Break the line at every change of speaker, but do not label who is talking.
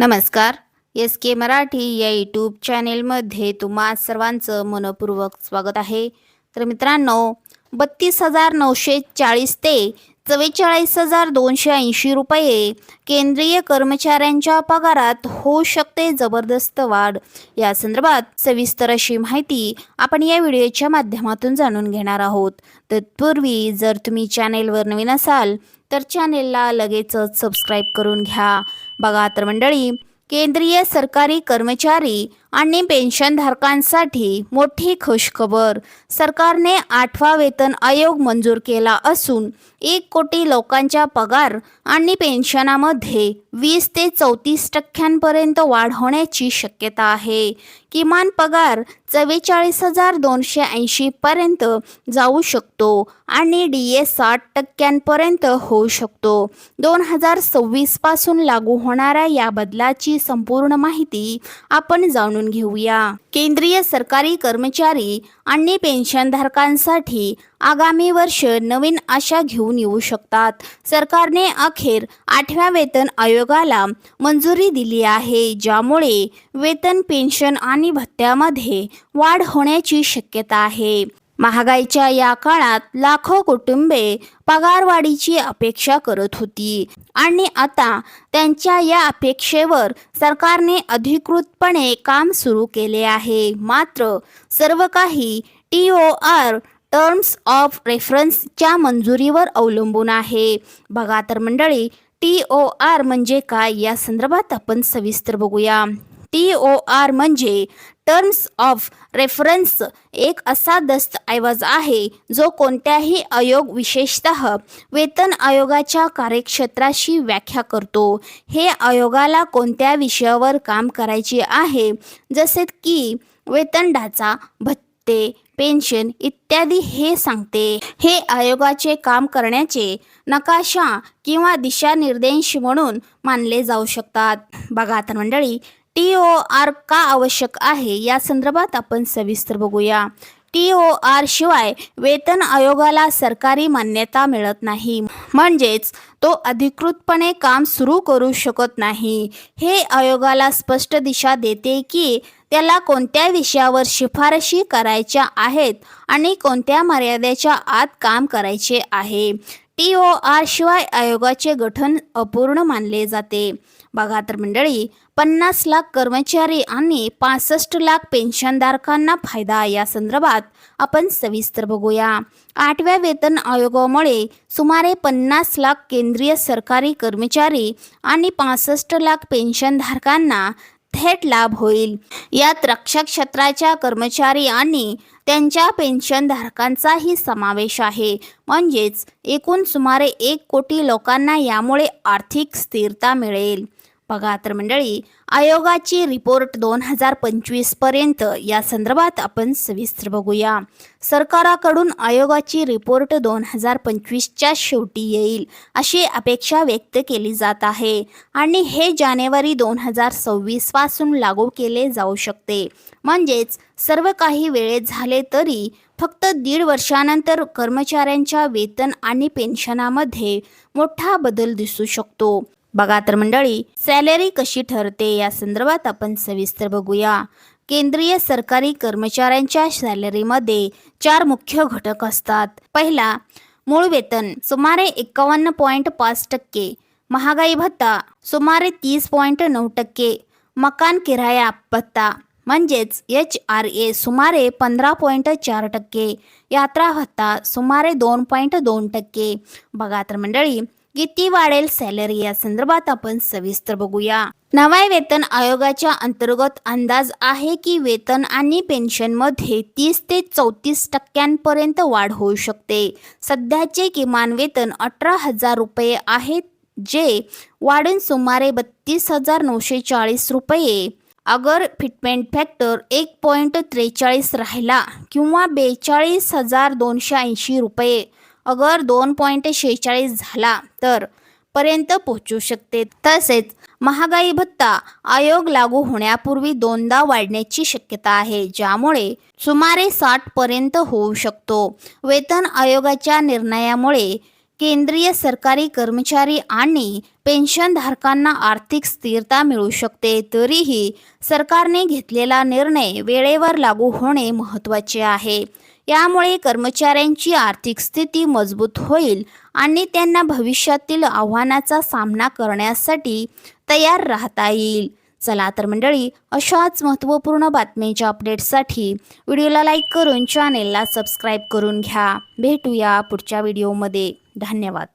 नमस्कार. एस के मराठी या यूट्यूब चॅनेलमध्ये तुम्हा सर्वांचं मनपूर्वक स्वागत आहे. तर मित्रांनो बत्तीस हजार नऊशे चाळीस ते चव्वेचाळीस हजार दोनशे ऐंशी रुपये केंद्रीय कर्मचाऱ्यांच्या पगारात होऊ शकते जबरदस्त वाढ. या संदर्भात सविस्तर अशी माहिती आपण या व्हिडिओच्या माध्यमातून जाणून घेणार आहोत. तत्पूर्वी जर तुम्ही चॅनेलवर नवीन असाल तर चॅनेलला लगेचच सबस्क्राईब करून घ्या. बघा तर मंडळी केंद्रीय सरकारी कर्मचारी आणि पेन्शनधारकांसाठी मोठी खुशखबर. सरकारने आठवा वेतन आयोग मंजूर केला असून एक कोटी लोकांच्या पगार आणि पेन्शनामध्ये वीस ते चौतीस टक्क्यांपर्यंत वाढ होण्याची शक्यता आहे. किमान पगार चव्वेचाळीस हजार दोनशे ऐंशीपर्यंत जाऊ शकतो आणि डी ए साठ टक्क्यांपर्यंत होऊ शकतो. दोन हजार सव्वीसपासून लागू होणाऱ्या या बदलाची संपूर्ण माहिती आपण जाणून घेऊया. केंद्रीय सरकारी कर्मचारी आणि पेन्शनधारकांसाठी आगामी वर्ष नवीन आशा घेऊन येऊ शकतात. सरकारने अखेर आठव्या वेतन आयोगाला मंजुरी दिली आहे ज्यामुळे वेतन पेन्शन आणि भत्त्यामध्ये वाढ होण्याची शक्यता आहे. महागाईच्या या काळात लाखो कुटुंबे पगारवाढीची अपेक्षा करत होती. आणि आता त्यांच्या या अपेक्षेवर सरकारने अधिकृतपणे काम सुरू केले आहे. मात्र सर्व काही T O R terms of रेफरन्सच्या मंजुरीवर अवलंबून आहे. बघा तर मंडळी टी ओ आर म्हणजे काय? या संदर्भात आपण सविस्तर बघूया. टी ओ आर म्हणजे टर्म्स ऑफ रेफरन्स एक असा दस्तऐवज आहे जो कोणत्याही आयोग विशेषत वेतन आयोगाच्या कार्यक्षेत्राशी व्याख्या करतो. हे आयोगाला कोणत्या विषयावर काम करायचे आहे? जसे की वेतन ढाचा भत्ते पेन्शन इत्यादी हे सांगते. हे आयोगाचे काम करण्याचे नकाशा किंवा दिशानिर्देश म्हणून मानले जाऊ शकतात. बघा तर मंडळी टी ओ आर का आवश्यक आहे या संदर्भात आपण सविस्तर बघूया. टी ओ आर शिवाय वेतन आयोगाला सरकारी मान्यता मिळत नाही. म्हणजेच तो अधिकृतपणे काम सुरू करू शकत नाही. हे आयोगाला स्पष्ट दिशा देते की त्याला कोणत्या विषयावर शिफारशी करायच्या आहेत आणि कोणत्या मर्यादेच्या आत काम करायचे आहे. टी ओ आर शिवाय आयोगाचे गठन अपूर्ण मानले जाते. बघा तर मंडळी पन्नास लाख कर्मचारी आणि पासष्ट लाख पेन्शनधारकांना फायदा. या संदर्भात आपण सविस्तर बघूया. आठव्या वेतन आयोगामुळे सुमारे पन्नास लाख केंद्रीय सरकारी कर्मचारी आणि पासष्ट लाख पेन्शनधारकांना थेट लाभ होईल. यात रक्षक क्षेत्राच्या कर्मचारी आणि त्यांच्या पेन्शनधारकांचाही समावेश आहे. म्हणजेच एकूण सुमारे एक कोटी लोकांना यामुळे आर्थिक स्थिरता मिळेल. बघा तर मंडळी आयोगाची रिपोर्ट दोन हजार पंचवीसपर्यंत. या संदर्भात आपण सविस्तर बघूया. सरकाराकडून आयोगाची रिपोर्ट दोन हजार पंचवीसच्या शेवटी येईल अशी अपेक्षा व्यक्त केली जात आहे. आणि हे जानेवारी दोन हजार सव्वीसपासून लागू केले जाऊ शकते. म्हणजेच सर्व काही वेळेत झाले तरी फक्त दीड वर्षानंतर कर्मचाऱ्यांच्या वेतन आणि पेन्शनामध्ये मोठा बदल दिसू शकतो. बघा तर मंडळी सॅलरी कशी ठरते या संदर्भात आपण सविस्तर बघूया. केंद्रीय सरकारी कर्मचाऱ्यांच्या सॅलरीमध्ये चार मुख्य घटक असतात. पहिला मूळ वेतन सुमारे एकावन्न पॉईंट पाच टक्के. महागाई भत्ता सुमारे तीस पॉईंट नऊ टक्के. मकान किराया भत्ता म्हणजेच एच आर ए सुमारे पंधरा पॉईंट चार टक्के. यात्रा भत्ता सुमारे दोन पॉईंट दोन टक्के. बघा तर मंडळी किती वाढेल सॅलरी या संदर्भात आपण सविस्तर बघूया. नव्या वेतन आयोगाच्या अंतर्गत अंदाज आहे की वेतन आणि पेन्शनमध्ये तीस ते चौतीस टक्क्यांपर्यंत वाढ होऊ शकते. सध्याचे किमान वेतन अठरा हजार रुपये आहे जे वाढून सुमारे बत्तीस हजार नऊशे चाळीस रुपये. अगर फिटमेंट फॅक्टर एक पॉईंट त्रेचाळीस राहिला किंवा बेचाळीस हजार दोनशे ऐंशी रुपये. अगर दोन पॉईंट शेहेचाळीस झाला तर पर्यंत पोहोचू शकते. तसेच महागाई भत्ता आयोग लागू होण्यापूर्वी दोनदा वाढण्याची शक्यता आहे ज्यामुळे सुमारे साठ पर्यंत होऊ शकतो. वेतन आयोगाच्या निर्णयामुळे केंद्रीय सरकारी कर्मचारी आणि पेन्शनधारकांना आर्थिक स्थिरता मिळू शकते तरीही सरकारने घेतलेला निर्णय वेळेवर लागू होणे महत्त्वाचे आहे. यामुळे कर्मचाऱ्यांची आर्थिक स्थिती मजबूत होईल आणि त्यांना भविष्यातील आव्हानाचा सामना करण्यासाठी तयार राहता येईल. चला तर मंडळी अशाच महत्त्वपूर्ण बातम्यांच्या अपडेट्ससाठी व्हिडिओला लाईक करून चॅनेलला सबस्क्राईब करून घ्या. भेटूया पुढच्या व्हिडिओमध्ये. धन्यवाद.